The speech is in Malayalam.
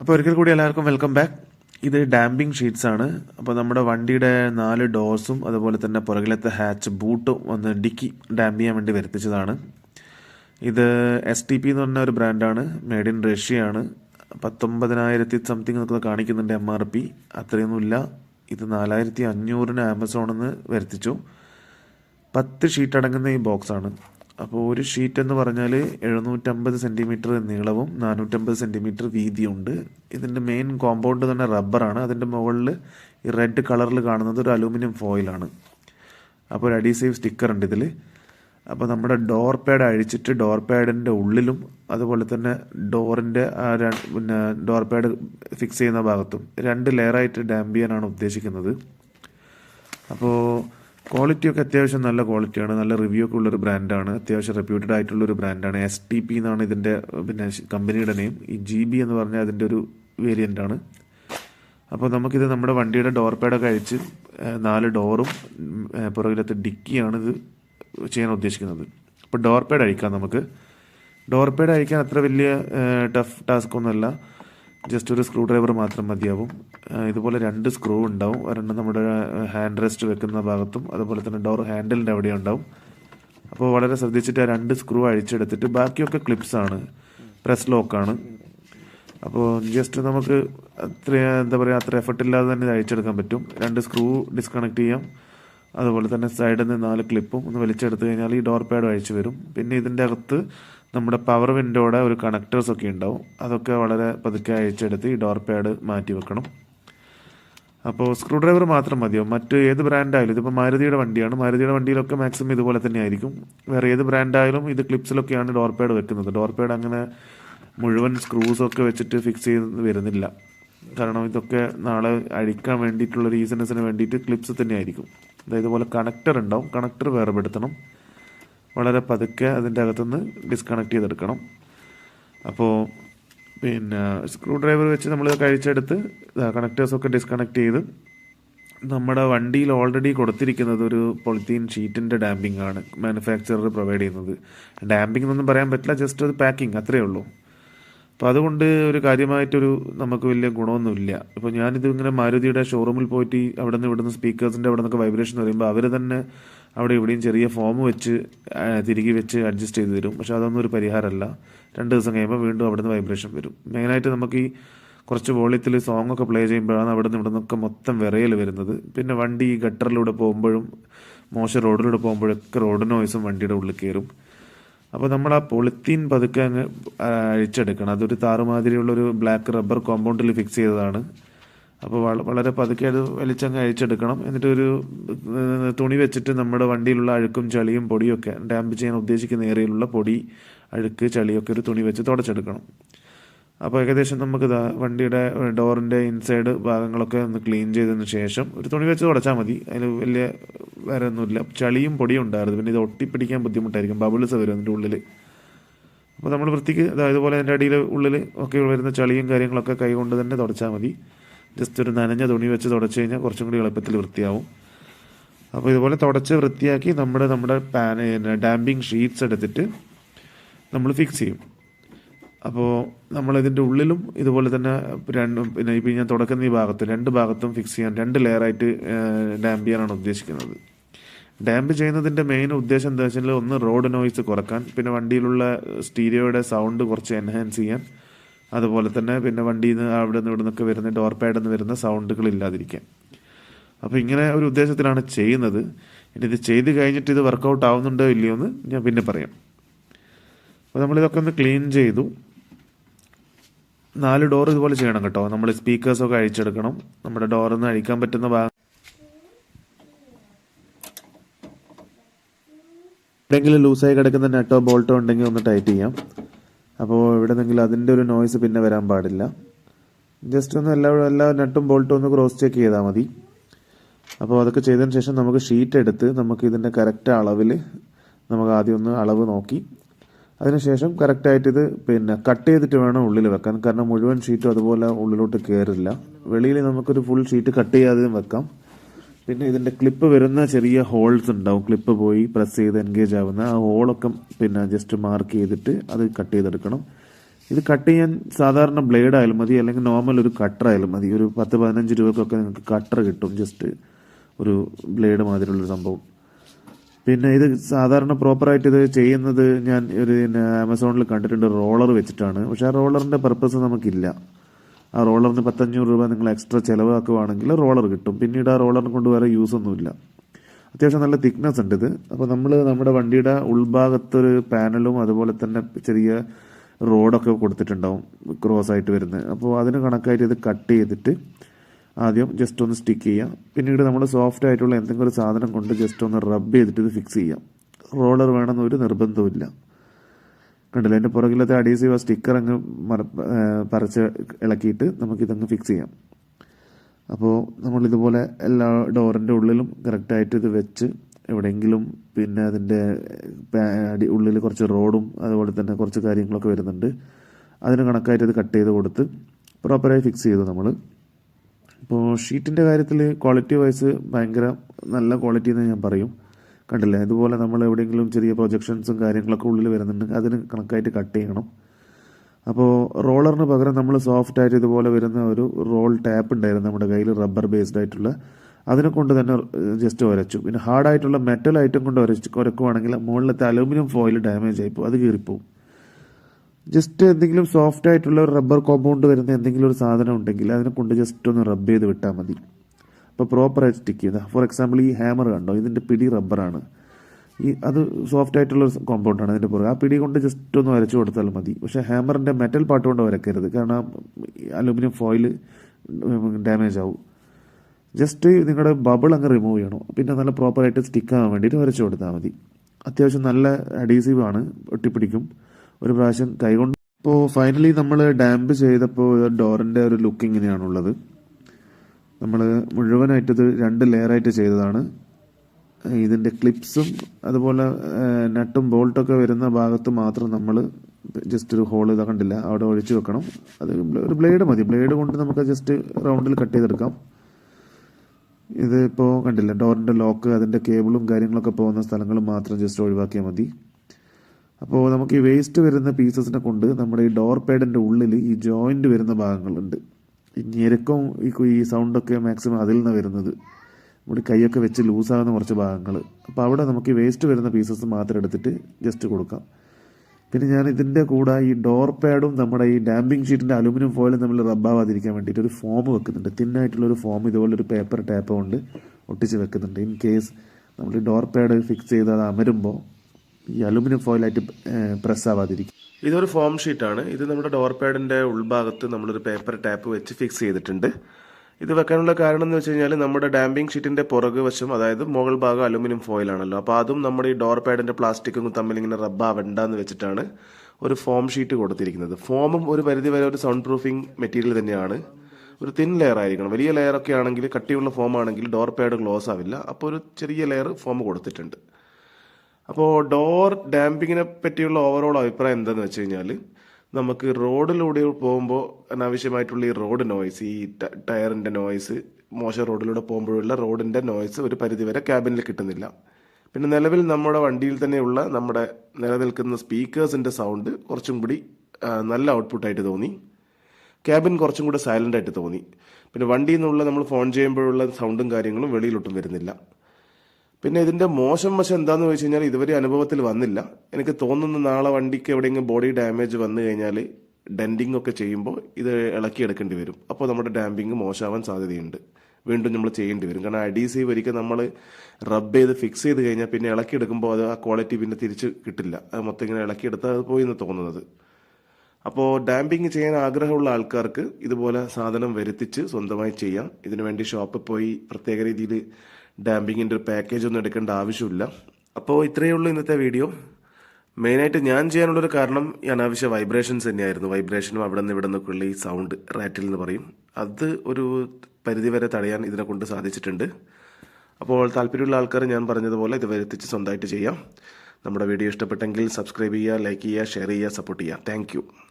അപ്പോൾ ഒരിക്കൽ കൂടി എല്ലാവർക്കും വെൽക്കം ബാക്ക് ഇത് ഡാമ്പിംഗ് ഷീറ്റ്സ് ആണ്. അപ്പോൾ നമ്മുടെ വണ്ടിയുടെ നാല് ഡോർസും അതുപോലെ തന്നെ പുറകിലത്തെ ഹാച്ച് ബൂട്ടും ഒന്ന് ഡിക്കി ഡാമ്പ് ചെയ്യാൻ വേണ്ടി വരുത്തിച്ചതാണ്. ഇത് എസ് ടി പി എന്ന് പറഞ്ഞ ഒരു ബ്രാൻഡാണ് മെയ്ഡ് ഇൻ റഷ്യയാണ് പത്തൊമ്പതിനായിരത്തി സംതിങ് എന്നൊക്കെ കാണിക്കുന്നുണ്ട് എം ആർ പി അത്രയൊന്നുമില്ല ഇത് നാലായിരത്തി അഞ്ഞൂറിന് ആമസോണിൽ നിന്ന് വരുത്തിച്ചു. പത്ത് ഷീറ്റ് അടങ്ങുന്ന ഈ ബോക്സാണ് അപ്പോൾ ഒരു ഷീറ്റ് എന്ന് പറഞ്ഞാൽ എഴുന്നൂറ്റമ്പത് സെന്റിമീറ്റർ നീളവും നാനൂറ്റമ്പത് സെന്റിമീറ്റർ വീതിയുണ്ട്. ഇതിന്റെ മെയിൻ കോമ്പൗണ്ട് തന്നെ റബ്ബറാണ് അതിന്റെ മുകളിൽ ഈ റെഡ് കളറിൽ കാണുന്നത് ഒരു അലൂമിനിയം ഫോയിലാണ് അപ്പോൾ ഒരു അഡീസീവ് സ്റ്റിക്കർ ഉണ്ട് ഇതിൽ. അപ്പോൾ നമ്മുടെ ഡോർ പാഡ് അഴിച്ചിട്ട് ഡോർ പാഡിന്റെ ഉള്ളിലും അതുപോലെ തന്നെ ഡോറിന്റെ പിന്നെ ഡോർ പാഡ് ഫിക്സ് ചെയ്യുന്ന ഭാഗത്തും രണ്ട് ലെയറായിട്ട് ഡാംബിയനാണ് ഉദ്ദേശിക്കുന്നത്. അപ്പോൾ ക്വാളിറ്റി ഒക്കെ അത്യാവശ്യം നല്ല ക്വാളിറ്റിയാണ് നല്ല റിവ്യൂ ഒക്കെ ഉള്ളൊരു ബ്രാൻഡാണ് അത്യാവശ്യം റെപ്യൂട്ടഡ് ആയിട്ടുള്ളൊരു ബ്രാൻഡാണ് എസ് ടി പി എന്നാണ് ഇതിന്റെ പിന്നെ കമ്പനിയുടെ നെയിം ഈ ജി ബി എന്ന് പറഞ്ഞാൽ അതിന്റെ ഒരു വേരിയന്റ് ആണ്. അപ്പോൾ നമുക്കിത് നമ്മുടെ വണ്ടിയുടെ ഡോർ പാഡൊക്കെ അഴിച്ച് നാല് ഡോറും പുറകിലത്തെ ഡിക്കിയാണ് ഇത് ചെയ്യാൻ ഉദ്ദേശിക്കുന്നത്. അപ്പോൾ ഡോർ പാഡ് അഴിക്കാം നമുക്ക്. ഡോർ പാഡ് അഴിക്കാൻ അത്ര വലിയ ടഫ് ടാസ്ക് ഒന്നുമല്ല. ജസ്റ്റ് ഒരു സ്ക്രൂ ഡ്രൈവർ മാത്രം മതിയാവും. ഇതുപോലെ രണ്ട് സ്ക്രൂ ഉണ്ടാവും. ഒരെണ്ണം നമ്മുടെ ഹാൻഡ് റെസ്റ്റ് വെക്കുന്ന ഭാഗത്തും അതുപോലെ തന്നെ ഡോർ ഹാൻഡിലിന്റെ അവിടെ ഉണ്ടാവും. അപ്പോൾ വളരെ ശ്രദ്ധിച്ചിട്ട് ആ രണ്ട് സ്ക്രൂ അഴിച്ചെടുത്തിട്ട് ബാക്കിയൊക്കെ ക്ലിപ്സാണ് പ്രസ് ലോക്കാണ് അപ്പോൾ ജസ്റ്റ് നമുക്ക് അത്ര എന്താ പറയുക അത്ര എഫർട്ട് ഇല്ലാതെ തന്നെ അഴിച്ചെടുക്കാൻ പറ്റും. രണ്ട് സ്ക്രൂ ഡിസ്കണക്ട് ചെയ്യാം. അതുപോലെ തന്നെ സൈഡിൽ നിന്ന് നാല് ക്ലിപ്പും ഒന്ന് വലിച്ചെടുത്ത് കഴിഞ്ഞാൽ ഈ ഡോർ പാഡ് അഴിച്ചു വരും. പിന്നെ ഇതിന്റെ അകത്ത് നമ്മുടെ പവർ വിൻഡോയുടെ ഒരു കണക്ടേഴ്സൊക്കെ ഉണ്ടാവും. അതൊക്കെ വളരെ പതുക്കെ അഴിച്ചെടുത്ത് ഈ ഡോർ പാഡ് മാറ്റി വെക്കണം. അപ്പോൾ സ്ക്രൂ ഡ്രൈവർ മാത്രം മതിയാവും മറ്റ് ഏത് ബ്രാൻഡായാലും ഇതിപ്പോൾ മാരുതിയുടെ വണ്ടിയാണ്. മാരുതിയുടെ വണ്ടിയിലൊക്കെ മാക്സിമം ഇതുപോലെ തന്നെ ആയിരിക്കും. വേറെ ഏത് ബ്രാൻഡായാലും ഇത് ക്ലിപ്സിലൊക്കെയാണ് ഡോർ പാഡ് വെക്കുന്നത്. ഡോർ പാഡ് അങ്ങനെ മുഴുവൻ സ്ക്രൂസൊക്കെ വെച്ചിട്ട് ഫിക്സ് ചെയ്ത് വരുന്നില്ല. കാരണം ഇതൊക്കെ നാളെ അഴിക്കാൻ വേണ്ടിയിട്ടുള്ള റീസൺസിന് വേണ്ടിയിട്ട് ക്ലിപ്സ് തന്നെ ആയിരിക്കും. അതായത് ഇതുപോലെ കണക്ടർ ഉണ്ടാവും. കണക്ടർ വേറെ പെടുത്തണം വളരെ പതുക്കെ അതിന്റെ അകത്തുനിന്ന് ഡിസ്കണക്ട് ചെയ്തെടുക്കണം. അപ്പോൾ പിന്നെ സ്ക്രൂ ഡ്രൈവർ വെച്ച് നമ്മൾ കഴിച്ചെടുത്ത് കണക്ടേഴ്സൊക്കെ ഡിസ്കണക്ട് ചെയ്ത് നമ്മുടെ വണ്ടിയിൽ ഓൾറെഡി കൊടുത്തിരിക്കുന്നത് ഒരു പൊളിത്തീൻ ഷീറ്റിന്റെ ഡാമ്പിംഗ് ആണ് മാനുഫാക്ചറർ പ്രൊവൈഡ് ചെയ്യുന്നത്. ഡാമ്പിംഗ് എന്നൊന്നും പറയാൻ പറ്റില്ല ജസ്റ്റ് ഒരു പാക്കിംഗ് അത്രയേ ഉള്ളൂ. അപ്പോൾ അതുകൊണ്ട് ഒരു കാര്യമായിട്ടൊരു നമുക്ക് വലിയ ഗുണമൊന്നുമില്ല. ഇപ്പോൾ ഞാനിത് ഇങ്ങനെ മാരുതിയുടെ ഷോറൂമിൽ പോയിട്ട് അവിടെ നിന്ന് ഇവിടുന്ന് സ്പീക്കേഴ്സിന്റെ അവിടെ നിന്നൊക്കെ വൈബ്രേഷൻ പറയുമ്പോൾ അവർ തന്നെ അവിടെ ഇവിടെയും ചെറിയ ഫോം വെച്ച് തിരികെ വെച്ച് അഡ്ജസ്റ്റ് ചെയ്ത് തരും. പക്ഷേ അതൊന്നും ഒരു പരിഹാരമല്ല. രണ്ട് ദിവസം കഴിയുമ്പോൾ വീണ്ടും അവിടുന്ന് വൈബ്രേഷൻ വരും. മെയിനായിട്ട് നമുക്ക് ഈ കുറച്ച് വോളിയത്തിൽ സോങ് ഒക്കെ പ്ലേ ചെയ്യുമ്പോഴാണ് അവിടെ നിന്ന് ഇവിടെ നിന്നൊക്കെ മൊത്തം വിറയൽ വരുന്നത്. പിന്നെ വണ്ടി ഈ ഗട്ടറിലൂടെ പോകുമ്പോഴും മോശം റോഡിലൂടെ പോകുമ്പോഴൊക്കെ റോഡ് നോയ്സും വണ്ടിയുടെ ഉള്ളിൽ കയറും അപ്പോൾ നമ്മൾ ആ പൊളിത്തീൻ പതുക്കെ അങ്ങ് അഴിച്ചെടുക്കണം. അതൊരു താറുമാതിരിയുള്ളൊരു ബ്ലാക്ക് റബ്ബർ കോമ്പൗണ്ടിൽ ഫിക്സ് ചെയ്തതാണ്. അപ്പോൾ വള- വളരെ പതുക്കെ അത് വലിച്ചങ്ങ് അഴിച്ചെടുക്കണം. എന്നിട്ട് ഒരു തുണി വെച്ചിട്ട് നമ്മുടെ വണ്ടിയിലുള്ള അഴുക്കും ചളിയും പൊടിയൊക്കെ ഡാമ്പ് ചെയ്യാൻ ഉദ്ദേശിക്കുന്ന ഏരിയയിലുള്ള പൊടി അഴുക്ക് ചളിയൊക്കെ ഒരു തുണി വെച്ച് തുടച്ചെടുക്കണം. അപ്പോൾ ഏകദേശം നമുക്ക് വണ്ടിയുടെ ഡോറിന്റെ ഇൻസൈഡ് ഭാഗങ്ങളൊക്കെ ഒന്ന് ക്ലീൻ ചെയ്തതിന് ശേഷം ഒരു തുണി വെച്ച് തുടച്ചാൽ മതി. അതിന് വലിയ വേറെ ഒന്നുമില്ല ചളിയും പൊടിയും ഉണ്ടായിരുന്നു. പിന്നെ ഇത് ഒട്ടിപ്പിടിക്കാൻ ബുദ്ധിമുട്ടായിരിക്കും. ബബിൾസ് വരും അതിന്റെ ഉള്ളിൽ. അപ്പോൾ നമ്മൾ വൃത്തിക്ക് ഇതുപോലെ അതിന്റെ അടിയിൽ ഉള്ളിൽ ഒക്കെ വരുന്ന ചളിയും കാര്യങ്ങളൊക്കെ കൈകൊണ്ട് തന്നെ തുടച്ചാൽ മതി. ജസ്റ്റ് ഒരു നനഞ്ഞ തുണി വെച്ച് തുടച്ച് കഴിഞ്ഞാൽ കുറച്ചും കൂടി എളുപ്പത്തിൽ വൃത്തിയാവും. അപ്പോൾ ഇതുപോലെ തുടച്ച് വൃത്തിയാക്കി നമ്മൾ നമ്മുടെ പാൻ ഡാമ്പിങ് ഷീറ്റ്സ് എടുത്തിട്ട് നമ്മൾ ഫിക്സ് ചെയ്യും. അപ്പോൾ നമ്മൾ ഇതിന്റെ ഉള്ളിലും ഇതുപോലെ തന്നെ രണ്ട് പിന്നെ ഇപ്പോൾ ഞാൻ തുടക്കുന്ന ഈ ഭാഗത്ത് രണ്ട് ഭാഗത്തും ഫിക്സ് ചെയ്യാൻ രണ്ട് ലെയറായിട്ട് ഡാമ്പ് ചെയ്യാനാണ് ഉദ്ദേശിക്കുന്നത്. ഡാമ്പ് ചെയ്യുന്നതിന്റെ മെയിൻ ഉദ്ദേശം എന്താ വെച്ചാൽ ഒന്ന് റോഡ് നോയ്സ് കുറയ്ക്കാൻ പിന്നെ വണ്ടിയിലുള്ള സ്റ്റീരിയോയുടെ സൗണ്ട് കുറച്ച് എൻഹാൻസ് ചെയ്യാൻ അതുപോലെ തന്നെ പിന്നെ വണ്ടിയിൽ നിന്ന് അവിടെ നിന്ന് ഇവിടെ നിന്നൊക്കെ വരുന്ന ഡോർ പാഡിൽ നിന്ന് വരുന്ന സൗണ്ടുകൾ ഇല്ലാതിരിക്കാൻ. അപ്പോൾ ഇങ്ങനെ ഒരു ഉദ്ദേശത്തിലാണ് ചെയ്യുന്നത്. ഇനി ഇത് ചെയ്ത് കഴിഞ്ഞിട്ട് ഇത് വർക്കൗട്ട് ആവുന്നുണ്ടോ ഇല്ലയോ എന്ന് ഞാൻ പിന്നെ പറയാം. അപ്പോൾ നമ്മളിതൊക്കെ ഒന്ന് ക്ലീൻ ചെയ്തു. നാല് ഡോർ ഇതുപോലെ ചെയ്യണം കേട്ടോ. നമ്മൾ സ്പീക്കേഴ്സൊക്കെ അഴിച്ചെടുക്കണം. നമ്മുടെ ഡോറിൽ നിന്ന് അഴിക്കാൻ പറ്റുന്ന ഭാഗം എവിടെയെങ്കിലും ലൂസായി കിടക്കുന്ന നെട്ടോ ബോൾട്ടോ ഉണ്ടെങ്കിൽ ഒന്ന് ടൈറ്റ് ചെയ്യാം. അപ്പോൾ ഇവിടെ നിന്നെങ്കിലും അതിന്റെ ഒരു നോയ്സ് പിന്നെ വരാൻ പാടില്ല. ജസ്റ്റ് ഒന്ന് എല്ലാ എല്ലാ നട്ടും ബോൾട്ടും ഒന്ന് ക്രോസ് ചെക്ക് ചെയ്താൽ മതി. അപ്പോൾ അതൊക്കെ ചെയ്തതിന് ശേഷം നമുക്ക് ഷീറ്റ് എടുത്ത് നമുക്ക് ഇതിന്റെ കറക്റ്റ് അളവിൽ നമുക്ക് ആദ്യം ഒന്ന് അളവ് നോക്കി. അതിനുശേഷം കറക്റ്റായിട്ട് ഇത് പിന്നെ കട്ട് ചെയ്തിട്ട് വേണം ഉള്ളിൽ വെക്കാൻ. കാരണം മുഴുവൻ ഷീറ്റും അതുപോലെ ഉള്ളിലോട്ട് കയറില്ല വെളിയിൽ നമുക്കൊരു ഫുൾ ഷീറ്റ് കട്ട് ചെയ്യാതെയും വെക്കാം. പിന്നെ ഇതിന്റെ ക്ലിപ്പ് വരുന്ന ചെറിയ ഹോൾസ് ഉണ്ടാവും. ക്ലിപ്പ് പോയി പ്രസ് ചെയ്ത് എൻഗേജ് ആവുന്ന. ആ ഹോളൊക്കെ പിന്നെ ജസ്റ്റ് മാർക്ക് ചെയ്തിട്ട് അത് കട്ട് ചെയ്തെടുക്കണം. ഇത് കട്ട് ചെയ്യാൻ സാധാരണ ബ്ലേഡ് ആയാലും മതി അല്ലെങ്കിൽ നോർമൽ ഒരു കട്ടർ ആയാലും മതി. ഒരു പത്ത് പതിനഞ്ച് രൂപക്കൊക്കെ നിങ്ങൾക്ക് കട്ടർ കിട്ടും ജസ്റ്റ് ഒരു ബ്ലേഡ് മാതിരിയുള്ളൊരു സംഭവം. പിന്നെ ഇത് സാധാരണ പ്രോപ്പറായിട്ട് ഇത് ചെയ്യുന്നത് ഞാൻ ഒരു ആമസോണിൽ കണ്ടിട്ടുണ്ട് റോളർ വെച്ചിട്ടാണ്. പക്ഷേ ആ റോളറിന്റെ പർപ്പസ് നമുക്കില്ല. ആ റോളറിന് പത്തഞ്ഞൂറ് രൂപ നിങ്ങൾ എക്സ്ട്രാ ചിലവാക്കുവാണെങ്കിൽ റോളർ കിട്ടും. പിന്നീട് ആ റോളറിനെ കൊണ്ട് വേറെ യൂസ് ഒന്നുമില്ല. അത്യാവശ്യം നല്ല തിക്നെസ് ഉണ്ട് ഇത്. അപ്പോൾ നമ്മൾ നമ്മുടെ വണ്ടിയുടെ ഉൾഭാഗത്തൊരു പാനലും അതുപോലെ തന്നെ ചെറിയ റോഡൊക്കെ കൊടുത്തിട്ടുണ്ടാവും ക്രോസ് ആയിട്ട് വരുന്നത്. അപ്പോൾ അതിന് കണക്കായിട്ട് ഇത് കട്ട് ചെയ്തിട്ട് ആദ്യം ജസ്റ്റ് ഒന്ന് സ്റ്റിക്ക് ചെയ്യാം. പിന്നീട് നമ്മൾ സോഫ്റ്റ് ആയിട്ടുള്ള എന്തെങ്കിലും ഒരു സാധനം കൊണ്ട് ജസ്റ്റ് ഒന്ന് റബ്ബ് ചെയ്തിട്ട് ഇത് ഫിക്സ് ചെയ്യാം. റോളർ വേണമെന്നൊരു നിർബന്ധമില്ല കണ്ടില്ല. അതിന്റെ പുറകിലത്തെ അഡീസീവ് ആ സ്റ്റിക്കർ അങ്ങ് മറ പറിച്ച് ഇളക്കിയിട്ട് നമുക്കിതങ്ങ് ഫിക്സ് ചെയ്യാം. അപ്പോൾ നമ്മളിതുപോലെ എല്ലാ ഡോറിന്റെ ഉള്ളിലും കറക്റ്റായിട്ട് ഇത് വെച്ച് എവിടെയെങ്കിലും പിന്നെ അതിന്റെ അടി ഉള്ളിൽ കുറച്ച് റോഡും അതുപോലെ തന്നെ കുറച്ച് കാര്യങ്ങളൊക്കെ വരുന്നുണ്ട്. അതിന് കണക്കായിട്ട് ഇത് കട്ട് ചെയ്ത് കൊടുത്ത് പ്രോപ്പറായി ഫിക്സ് ചെയ്തു നമ്മൾ ഇപ്പോൾ ഷീറ്റിന്റെ കാര്യത്തിൽ ക്വാളിറ്റി വൈസ് ഭയങ്കര നല്ല ക്വാളിറ്റി എന്ന് ഞാൻ പറയും. കണ്ടില്ലേ? ഇതുപോലെ നമ്മൾ എവിടെയെങ്കിലും ചെറിയ പ്രൊജക്ഷൻസും കാര്യങ്ങളൊക്കെ ഉള്ളിൽ വരുന്നുണ്ട്. അതിന് കണക്കായിട്ട് കട്ട് ചെയ്യണം. അപ്പോൾ റോളറിന് പകരം നമ്മൾ സോഫ്റ്റ് ആയിട്ട് ഇതുപോലെ വരുന്ന ഒരു റോൾ ടാപ്പ് ഉണ്ടായിരുന്നു നമ്മുടെ കയ്യിൽ റബ്ബർ ബേസ്ഡ് ആയിട്ടുള്ള. അതിനെ കൊണ്ട് തന്നെ ജസ്റ്റ് ഉരച്ചു പിന്നെ ഹാർഡായിട്ടുള്ള മെറ്റൽ ഐറ്റം കൊണ്ട് ഉരച്ച് ഉരക്കുവാണെങ്കിൽ മുകളിലത്തെ അലൂമിനിയം ഫോയിൽ ഡാമേജ് ആയിപ്പോൾ അത് കീറിപ്പോവും. ജസ്റ്റ് എന്തെങ്കിലും സോഫ്റ്റ് ആയിട്ടുള്ള റബ്ബർ കോമ്പൗണ്ട് വരുന്ന എന്തെങ്കിലും ഒരു സാധനം ഉണ്ടെങ്കിൽ അതിനെ കൊണ്ട് ജസ്റ്റ് ഒന്ന് റബ്ബ് ചെയ്ത് വിട്ടാൽ മതി. അപ്പോൾ പ്രോപ്പറായിട്ട് സ്റ്റിക്ക് ചെയ്ത. ഫോർ എക്സാമ്പിൾ ഈ ഹാമർ കണ്ടോ? ഇതിന്റെ പിടി റബ്ബറാണ് ഈ അത് സോഫ്റ്റ് ആയിട്ടുള്ള ഒരു കോമ്പൗണ്ടാണ് അതിന്റെ പുറകെ. ആ പിടി കൊണ്ട് ജസ്റ്റ് ഒന്ന് വരച്ചു കൊടുത്താൽ മതി. പക്ഷേ ഹാമറിന്റെ മെറ്റൽ പാർട്ട് കൊണ്ട് വരക്കരുത്. കാരണം അലൂമിനിയം ഫോയിൽ ഡാമേജ് ആവും. ജസ്റ്റ് നിങ്ങളുടെ ബബിൾ അങ്ങ് റിമൂവ് ചെയ്യണം. പിന്നെ നല്ല പ്രോപ്പറായിട്ട് സ്റ്റിക്ക് ആവാൻ വേണ്ടിയിട്ട് വരച്ചു കൊടുത്താൽ മതി. അത്യാവശ്യം നല്ല അഡീസീവ് ആണ്. ഒട്ടിപ്പിടിക്കും. ഒരു പ്രാവശ്യം കൈകൊണ്ട്. ഇപ്പോൾ ഫൈനലി നമ്മൾ ഡാമ്പ് ചെയ്തപ്പോൾ ഡോറിന്റെ ഒരു ലുക്ക് ഇങ്ങനെയാണുള്ളത്. നമ്മൾ മുഴുവനായിട്ടത് രണ്ട് ലെയറായിട്ട് ചെയ്തതാണ്. ഇതിന്റെ ക്ലിപ്സും അതുപോലെ നട്ടും ബോൾട്ടൊക്കെ വരുന്ന ഭാഗത്ത് മാത്രം നമ്മൾ ജസ്റ്റ് ഒരു ഹോൾ ഇതാ കണ്ടില്ല. അവിടെ ഒഴിച്ചു വെക്കണം. അത് ഒരു ബ്ലേഡ് മതി. ബ്ലേഡ് കൊണ്ട് നമുക്ക് ജസ്റ്റ് റൗണ്ടിൽ കട്ട് ചെയ്തെടുക്കാം. ഇതിപ്പോൾ കണ്ടില്ല. ഡോറിന്റെ ലോക്ക് അതിന്റെ കേബിളും കാര്യങ്ങളൊക്കെ പോകുന്ന സ്ഥലങ്ങൾ മാത്രം ജസ്റ്റ് ഒഴിവാക്കിയാൽ മതി. അപ്പോൾ നമുക്ക് ഈ വേസ്റ്റ് വരുന്ന പീസസിനെ കൊണ്ട് നമ്മുടെ ഈ ഡോർ പേഡിന്റെ ഉള്ളിൽ ഈ ജോയിന്റ് വരുന്ന ഭാഗങ്ങളുണ്ട്. ഈ ഞെരുക്കവും ഈ സൗണ്ടൊക്കെ മാക്സിമം അതിൽ നിന്ന് വരുന്നത്. നമ്മുടെ കൈയൊക്കെ വെച്ച് ലൂസാകുന്ന കുറച്ച് ഭാഗങ്ങൾ അപ്പോൾ അവിടെ നമുക്ക് വേസ്റ്റ് വരുന്ന പീസസ് മാത്രം എടുത്തിട്ട് ജസ്റ്റ് കൊടുക്കാം. പിന്നെ ഞാൻ ഇതിന്റെ കൂടെ ഈ ഡോർ പാഡും നമ്മുടെ ഈ ഡാമ്പിംഗ് ഷീറ്റിന്റെ അലുമിനിയം ഫോയിലും തമ്മിൽ റബ്ബാവാതിരിക്കാൻ വേണ്ടിയിട്ട് ഒരു ഫോം വെക്കുന്നുണ്ട്. തിന്നായിട്ടുള്ള ഒരു ഫോം ഇതുപോലൊരു പേപ്പർ ടാപ്പ് കൊണ്ട് ഒട്ടിച്ച് വെക്കുന്നുണ്ട്. ഇൻ കേസ് നമ്മൾ ഡോർ പാഡ് ഫിക്സ് ചെയ്ത് അത് അമരുമ്പോൾ ഈ അലുമിനിയം ഫോയിലായിട്ട് പ്രസ് ആവാതിരിക്കും ഇതൊരു ഫോം ഷീറ്റ് ആണ് ഇത് നമ്മുടെ ഡോർ പാഡിന്റെ ഉൾഭാഗത്ത് നമ്മളൊരു പേപ്പർ ടാപ്പ് വെച്ച് ഫിക്സ് ചെയ്തിട്ടുണ്ട്. ഇത് വെക്കാനുള്ള കാരണം എന്ന് വെച്ച് കഴിഞ്ഞാൽ നമ്മുടെ ഡാമ്പിംഗ് ഷീറ്റിന്റെ പുറകു വശം അതായത് മുകൾ ഭാഗം അലുമിനിയം ഫോയിലാണല്ലോ. അപ്പോൾ അതും നമ്മുടെ ഈ ഡോർ പാഡിന്റെ പ്ലാസ്റ്റിക്കും തമ്മിൽ ഇങ്ങനെ റബ്ബാവണ്ടെന്ന് വെച്ചിട്ടാണ് ഒരു ഫോം ഷീറ്റ് കൊടുത്തിരിക്കുന്നത്. ഫോമും ഒരു പരിധി വരെ ഒരു സൗണ്ട് പ്രൂഫിംഗ് മെറ്റീരിയൽ തന്നെയാണ്. ഒരു തിൻ ലെയർ ആയിരിക്കണം. വലിയ ലെയർ ഒക്കെ ആണെങ്കിൽ കട്ടിയുള്ള ഫോം ആണെങ്കിൽ ഡോർ പാഡ് ക്ലോസ് ആവില്ല. അപ്പോൾ ഒരു ചെറിയ ലെയർ ഫോം കൊടുത്തിട്ടുണ്ട്. അപ്പോൾ ഡോർ ഡാമ്പിങ്ങിനെ പറ്റിയുള്ള ഓവറോൾ അഭിപ്രായം എന്താന്ന് വെച്ച് കഴിഞ്ഞാൽ നമുക്ക് റോഡിലൂടെ പോകുമ്പോൾ അനാവശ്യമായിട്ടുള്ള ഈ റോഡ് നോയ്സ് ഈ ടയറിന്റെ നോയ്സ് മോശം റോഡിലൂടെ പോകുമ്പോഴുള്ള റോഡിന്റെ നോയ്സ് ഒരു പരിധിവരെ ക്യാബിനിൽ കിട്ടുന്നില്ല. പിന്നെ നിലവിൽ നമ്മുടെ വണ്ടിയിൽ തന്നെയുള്ള നമ്മുടെ നിലനിൽക്കുന്ന സ്പീക്കേഴ്സിന്റെ സൗണ്ട് കുറച്ചും കൂടി നല്ല ഔട്ട്പുട്ടായിട്ട് തോന്നി. ക്യാബിൻ കുറച്ചും കൂടി സൈലന്റ് ആയിട്ട് തോന്നി. പിന്നെ വണ്ടിയിൽ നിന്നുള്ള നമ്മൾ ഫോൺ ചെയ്യുമ്പോഴുള്ള സൗണ്ടും കാര്യങ്ങളും വെളിയിലൊട്ടും വരുന്നില്ല. പിന്നെ ഇതിന്റെ മോശം വശം എന്താന്ന് ചോദിച്ചു കഴിഞ്ഞാൽ ഇതുവരെ അനുഭവത്തിൽ വന്നില്ല. എനിക്ക് തോന്നുന്നു നാളെ വണ്ടിക്ക് എവിടെയെങ്കിലും ബോഡി ഡാമേജ് വന്നു കഴിഞ്ഞാൽ ഡെൻഡിങ് ഒക്കെ ചെയ്യുമ്പോൾ ഇത് ഇളക്കി എടുക്കേണ്ടി വരും. അപ്പോൾ നമ്മുടെ ഡാമ്പിങ് മോശമാവാൻ സാധ്യതയുണ്ട്. വീണ്ടും നമ്മൾ ചെയ്യേണ്ടി വരും. കാരണം അഡീസീവ് ഒരിക്കൽ നമ്മൾ റബ്ബ് ചെയ്ത് ഫിക്സ് ചെയ്ത് കഴിഞ്ഞാൽ പിന്നെ ഇളക്കിയെടുക്കുമ്പോൾ അത് ആ ക്വാളിറ്റി പിന്നെ തിരിച്ച് കിട്ടില്ല. അത് മൊത്തം ഇങ്ങനെ ഇളക്കിയെടുത്താൽ അത് പോയി എന്ന് തോന്നുന്നത്. അപ്പോൾ ഡാമ്പിങ് ചെയ്യാൻ ആഗ്രഹമുള്ള ആൾക്കാർക്ക് ഇതുപോലെ സാധനം വരുത്തിച്ച് സ്വന്തമായി ചെയ്യാം. ഇതിനുവേണ്ടി ഷോപ്പിൽ പോയി പ്രത്യേക രീതിയിൽ ഡാമ്പിങ്ങിന്റെ ഒരു പാക്കേജ് ഒന്നും എടുക്കേണ്ട ആവശ്യമില്ല. അപ്പോൾ ഇത്രയേ ഉള്ളൂ ഇന്നത്തെ വീഡിയോ മെയിനായിട്ട് ഞാൻ ചെയ്യാനുള്ളൊരു കാരണം ഈ അനാവശ്യ വൈബ്രേഷൻസ് തന്നെയായിരുന്നു. വൈബ്രേഷനും അവിടെ നിന്ന് ഇവിടെ നിന്നൊക്കെയുള്ള ഈ സൗണ്ട് റാറ്റിൽ എന്ന് പറയും. അത് ഒരു പരിധി വരെ തടയാൻ ഇതിനെ കൊണ്ട് സാധിച്ചിട്ടുണ്ട്. അപ്പോൾ താല്പര്യമുള്ള ആൾക്കാർ ഞാൻ പറഞ്ഞതുപോലെ ഇത് വരുത്തിച്ച് സ്വന്തമായിട്ട് ചെയ്യാം. നമ്മുടെ വീഡിയോ ഇഷ്ടപ്പെട്ടെങ്കിൽ സബ്സ്ക്രൈബ് ചെയ്യുക ലൈക്ക് ചെയ്യുക ഷെയർ ചെയ്യുക സപ്പോർട്ട് ചെയ്യുക. താങ്ക്